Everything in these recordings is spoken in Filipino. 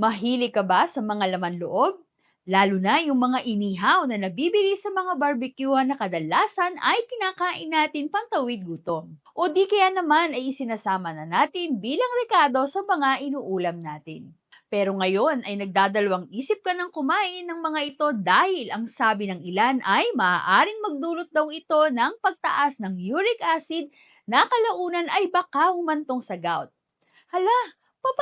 Mahilig ka ba sa mga laman loob? Lalo na yung mga inihaw na nabibili sa mga barbecuehan na kadalasan ay kinakain natin pantawid gutom. O di kaya naman ay isinasama na natin bilang rekado sa mga inuulam natin. Pero ngayon ay nagdadalawang isip ka ng kumain ng mga ito dahil ang sabi ng ilan ay maaaring magdulot daw ito ng pagtaas ng uric acid na kalaunan ay baka humantong sa gout. Hala,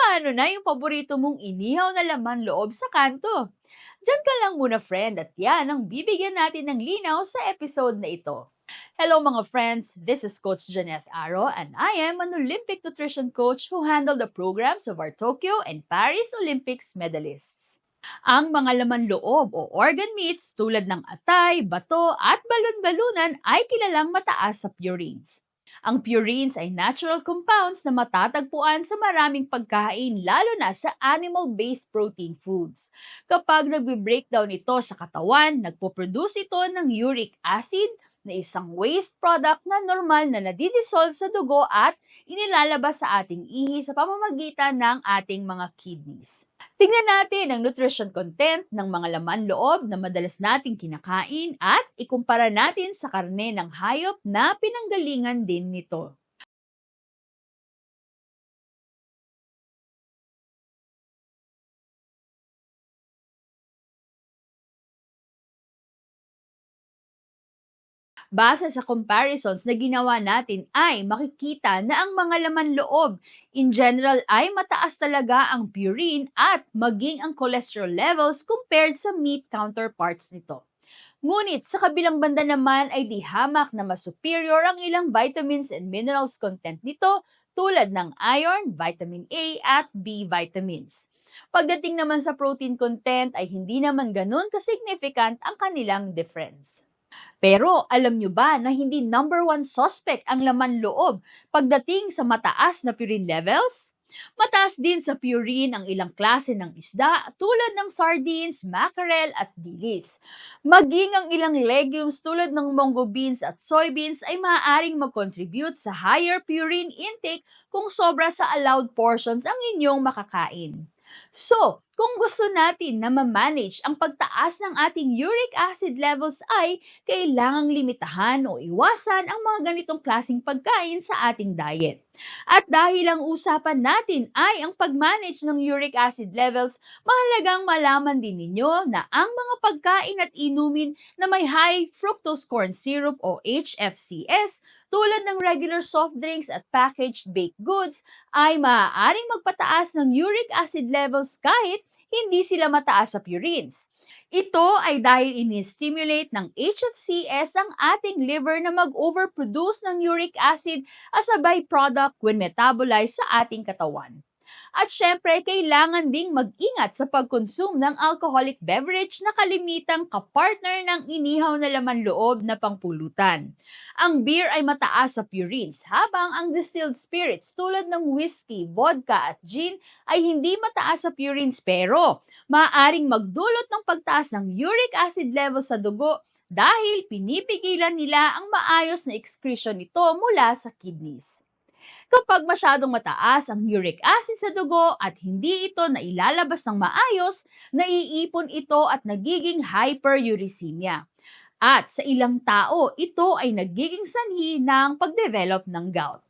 paano na yung paborito mong inihaw na laman loob sa kanto? Diyan ka lang muna friend at yan ang bibigyan natin ng linaw sa episode na ito. Hello mga friends, this is Coach Janeth Aro and I am an Olympic nutrition coach who handled the programs of our Tokyo and Paris Olympics medalists. Ang mga laman loob o organ meats tulad ng atay, bato at balon-balunan ay kilalang mataas sa purines. Ang purines ay natural compounds na matatagpuan sa maraming pagkain lalo na sa animal-based protein foods. Kapag nagbe-breakdown ito sa katawan, nagpo-produce ito ng uric acid, na isang waste product na normal na nadidissolve sa dugo at inilalabas sa ating ihi sa pamamagitan ng ating mga kidneys. Tingnan natin ang nutrition content ng mga laman loob na madalas nating kinakain at ikumpara natin sa karne ng hayop na pinanggalingan din nito. Base sa comparisons na ginawa natin ay makikita na ang mga laman loob in general ay mataas talaga ang purine at maging ang cholesterol levels compared sa meat counterparts nito. Ngunit sa kabilang banda naman ay di hamak na mas superior ang ilang vitamins and minerals content nito tulad ng iron, vitamin A at B vitamins. Pagdating naman sa protein content ay hindi naman ganun kasignificant ang kanilang difference. Pero alam nyo ba na hindi number one suspect ang laman loob pagdating sa mataas na purine levels? Mataas din sa purine ang ilang klase ng isda tulad ng sardines, mackerel at dilis. Maging ang ilang legumes tulad ng munggo beans at soybeans ay maaaring mag-contribute sa higher purine intake kung sobra sa allowed portions ang inyong makakain. So, kung gusto natin na ma-manage ang pagtaas ng ating uric acid levels ay kailangang limitahan o iwasan ang mga ganitong klasing pagkain sa ating diet. At dahil ang usapan natin ay ang pag-manage ng uric acid levels, mahalagang malaman din ninyo na ang mga pagkain at inumin na may high fructose corn syrup o HFCS tulad ng regular soft drinks at packaged baked goods ay maaaring magpataas ng uric acid levels kahit hindi sila mataas sa purines. Ito ay dahil ini-stimulate ng HFCS ang ating liver na mag-overproduce ng uric acid as a byproduct when metabolized sa ating katawan. At syempre, kailangan ding mag-ingat sa pag-consume ng alcoholic beverage na kalimitang kapartner ng inihaw na laman loob na pangpulutan. Ang beer ay mataas sa purines, habang ang distilled spirits tulad ng whiskey, vodka at gin ay hindi mataas sa purines pero maaaring magdulot ng pagtaas ng uric acid level sa dugo dahil pinipigilan nila ang maayos na excretion nito mula sa kidneys. Kapag masyadong mataas ang uric acid sa dugo at hindi ito nailalabas ng maayos, naiipon ito at nagiging hyperuricemia. At sa ilang tao, ito ay nagiging sanhi ng pagdevelop ng gout.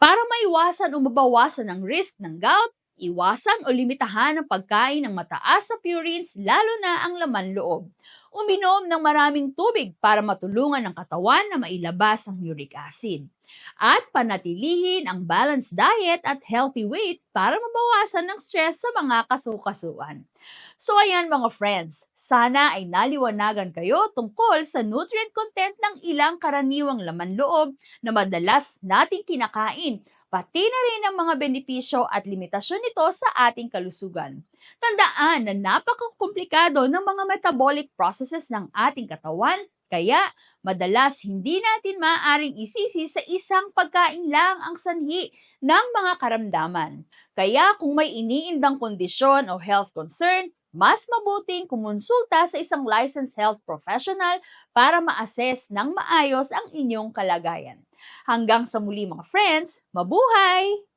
Para maiwasan o mabawasan ang risk ng gout, Iwasan o limitahan ang pagkain ng mataas sa purines lalo na ang laman loob. Uminom ng maraming tubig para matulungan ang katawan na mailabas ang uric acid. At panatilihin ang balanced diet at healthy weight para mabawasan ng stress sa mga kasukasuan. So ayan mga friends, sana ay naliwanagan kayo tungkol sa nutrient content ng ilang karaniwang laman loob na madalas nating kinakain pati na rin ang mga benepisyo at limitasyon nito sa ating kalusugan. Tandaan na napakakomplikado ng mga metabolic processes ng ating katawan, kaya madalas hindi natin maaaring isisi sa isang pagkain lang ang sanhi ng mga karamdaman. Kaya kung may iniindang kondisyon o health concern, mas mabuting kumonsulta sa isang licensed health professional para ma-assess ng maayos ang inyong kalagayan. Hanggang sa muli mga friends, mabuhay!